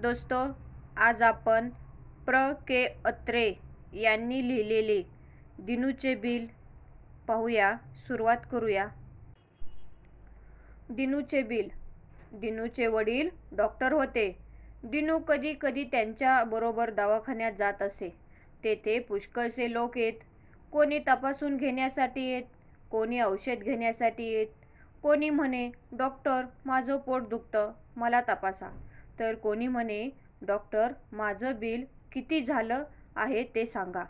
दोस्तो आज आपण प्र. के. अत्रे यांनी लिहिलेले दिनूचे बिल पाहूया सुरुवात करूया. दिनूचे बिल. दिनूचे वडील डॉक्टर होते. दिनू कधी कधी त्यांच्याबरोबर दवाखान्यात जात असे. तेथे पुष्कळसे लोक येत. कोणी तपासून घेण्यासाठी येत कोणी औषध घेण्यासाठी येत. कोणी म्हणे डॉक्टर माझं पोट दुखतं मला तपासा. तर कोणी म्हणे डॉक्टर माझं बिल किती झालं आहे ते सांगा.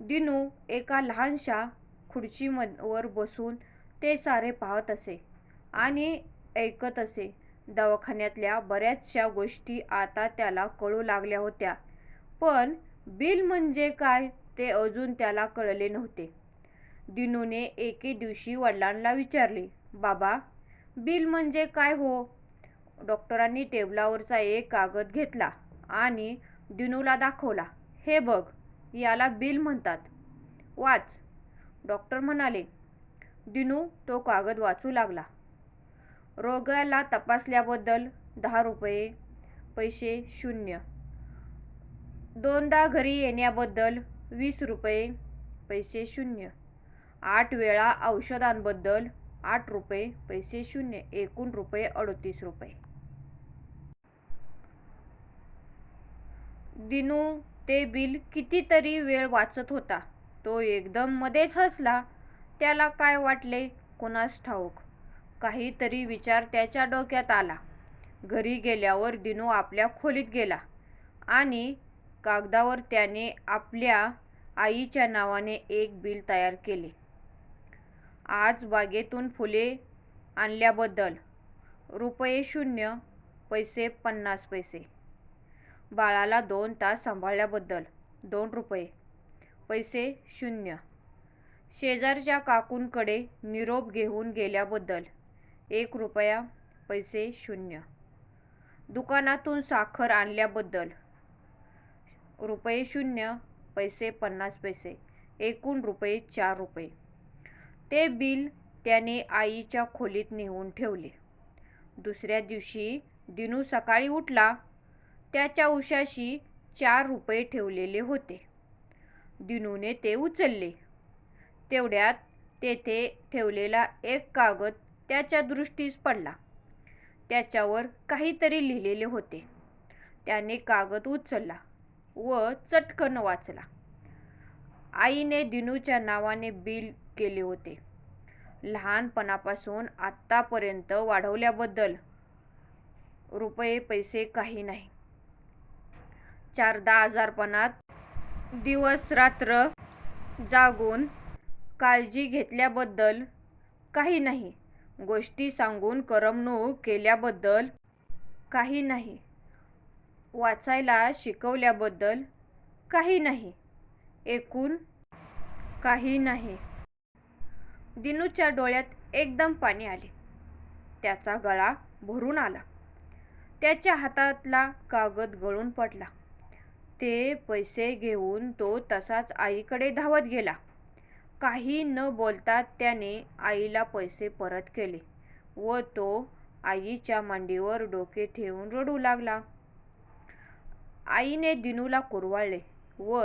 दिनू एका लहानशा खुर्चीवर बसून ते सारे पाहत असे आणि ऐकत असे. दवाखान्यातल्या बऱ्याचशा गोष्टी आता त्याला कळू लागल्या होत्या. पण बिल म्हणजे काय ते अजून त्याला कळले नव्हते. दिनूने एके दिवशी वडिलांना विचारले बाबा बिल म्हणजे काय हो? डॉक्टरांनी टेबलावरचा एक कागद घेतला आणि दिनूला दाखवला. हे बघ याला बिल म्हणतात. वाच. डॉक्टर म्हणाले दिनू तो कागद वाचू लागला. रोगाला तपासल्याबद्दल दहा रुपये पैसे शून्य. दोनदा घरी येण्याबद्दल वीस रुपये पैसे शून्य. आठ वेळा औषधांबद्दल आठ रुपये पैसे शून्य. एकूण रुपये अडतीस रुपये. दिनू ते बिल कितीतरी वेळ वाचत होता. तो एकदम मध्येच हसला. त्याला काय वाटले? कोणास ठाऊक? काहीतरी विचार त्याच्या डोक्यात आला. घरी गेल्यावर दिनू आपल्या खोलीत गेला आणि कागदावर त्याने आपल्या आईच्या नावाने एक बिल तयार केले. आज बागेतून फुले आणल्याबद्दल. रुपये शून्य पैसे पन्नास पैसे. बाळाला दोन तास सांभाळल्याबद्दल. दोन रुपये. पैसे शून्य. शेजारच्या काकूंकडे निरोप घेऊन गेल्याबद्दल. एक रुपया. पैसे शून्य. दुकानातून साखर आणल्याबद्दल. रुपये शून्य. पैसे पन्नास पैसे. एकूण रुपये चार रुपये. ते बिल त्याने आईच्या खोलीत नेऊन ठेवले. दुसऱ्या दिवशी दिनू सकाळी उठला. त्याच्या उशाशी चार रुपये ठेवलेले होते. दिनूने ते उचलले. तेवढ्यात तेथे ठेवलेला एक कागद त्याच्या दृष्टीस पडला. त्याच्यावर काहीतरी लिहिलेले होते. त्याने कागद उचलला व चटकन वाचला. आईने दिनूच्या नावाने बिल केले होते. लहानपणापासून आत्तापर्यंत वाढवल्याबद्दल रुपये पैसे काही नाही. चारदा आजारपणात दिवस रात्र जागून काळजी घेतल्याबद्दल काही नाही. गोष्टी सांगून करमणूक केल्याबद्दल काही नाही. वाचायला शिकवल्याबद्दल काही नाही. एकूण काही नाही. दिनूच्या डोळ्यात एकदम पाणी आले. त्याचा गळा भरून आला. त्याच्या हातातला कागद गळून पडला. ते पैसे घेऊन तो तसाच आईकडे धावत गेला. काही न बोलता त्याने आईला पैसे परत केले व तो आईच्या मांडीवर डोके ठेवून रडू लागला. आईने दिनूला कुरवाळले व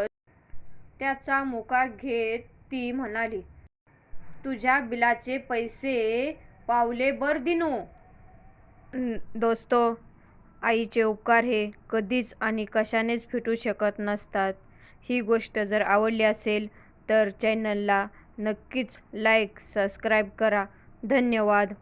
त्याचा मुका घेत ती म्हणाली तुझ्या बिलाचे पैसे पावले बर दिनू. दोस्तो आईचे उपकार हे कधीच आणि कशानेच फिटू शकत नसतात. ही गोष्ट जर आवडली असेल तर चॅनलला नक्कीच लाईक सबस्क्राईब करा. धन्यवाद.